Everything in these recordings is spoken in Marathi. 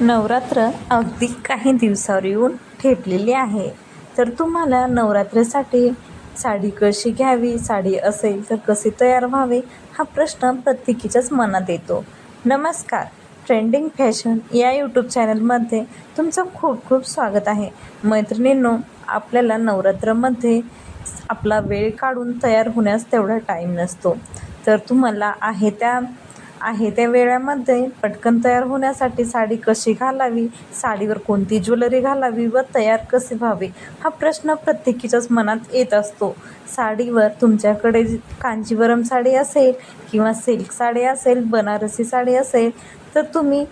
नवरात्र अगदी काही दिवसावर येऊन ठेपलेली आहे. तर तुम्हाला नवरात्रीसाठी साडी कशी घ्यावी साडी असेल तर कसे तयार व्हावे हा प्रश्न प्रत्येकीच्याच मनात येतो. नमस्कार. ट्रेंडिंग फॅशन या यूट्यूब चॅनलमध्ये तुमचं खूप खूप स्वागत आहे. मैत्रिणींनो आपल्याला नवरात्रामध्ये आपला वेळ काढून तयार होण्यास तेवढा टाईम नसतो. तर तुम्हाला आहे त्या आहे त्या वेळामध्ये पटकन तयार होण्यासाठी साडी कशी घालावी साडीवर कोणती ज्वेलरी घालावी व तयार कसे व्हावे हा प्रश्न प्रत्येकीच्याच मनात येत असतो. साडीवर तुमच्याकडे कांजीवरम साडी असेल किंवा सिल्क साडी असेल बनारसी साडी असेल तर तुम्ही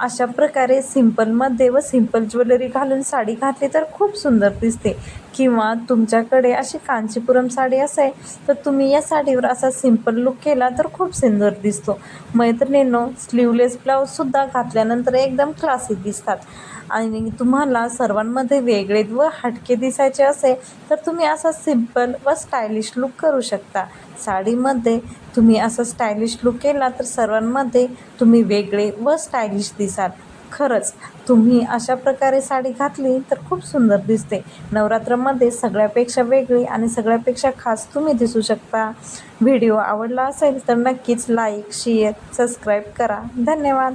अशा प्रकारे सिंपलमध्ये व सिंपल ज्वेलरी घालून साडी घातली तर खूप सुंदर दिसते. किंवा तुमच्याकडे अशी कांचीपुरम साडी असेल तर तुम्ही या साडीवर असा सिंपल लुक केला तर खूप सुंदर दिसतो. मैत्रिणींनो स्लीवलेस ब्लाऊजसुद्धा घातल्यानंतर एकदम क्लासिक दिसतात. आणि तुम्हाला सर्वांमध्ये वेगळे व हटके दिसायचे असेल तर तुम्ही असा सिंपल व स्टायलिश लुक करू शकता. साडीमध्ये तुम्ही असं स्टायलिश लुक केला तर सर्वांमध्ये तुम्ही वेगळे व स्टायलिश दिसाल. खरंच तुम्ही अशा प्रकारे साडी घातली तर खूप सुंदर दिसते. नवरात्रामध्ये सगळ्यापेक्षा वेगळी आणि सगळ्यापेक्षा खास तुम्ही दिसू शकता. व्हिडिओ आवडला असेल तर नक्कीच लाईक शेअर सबस्क्राईब करा. धन्यवाद.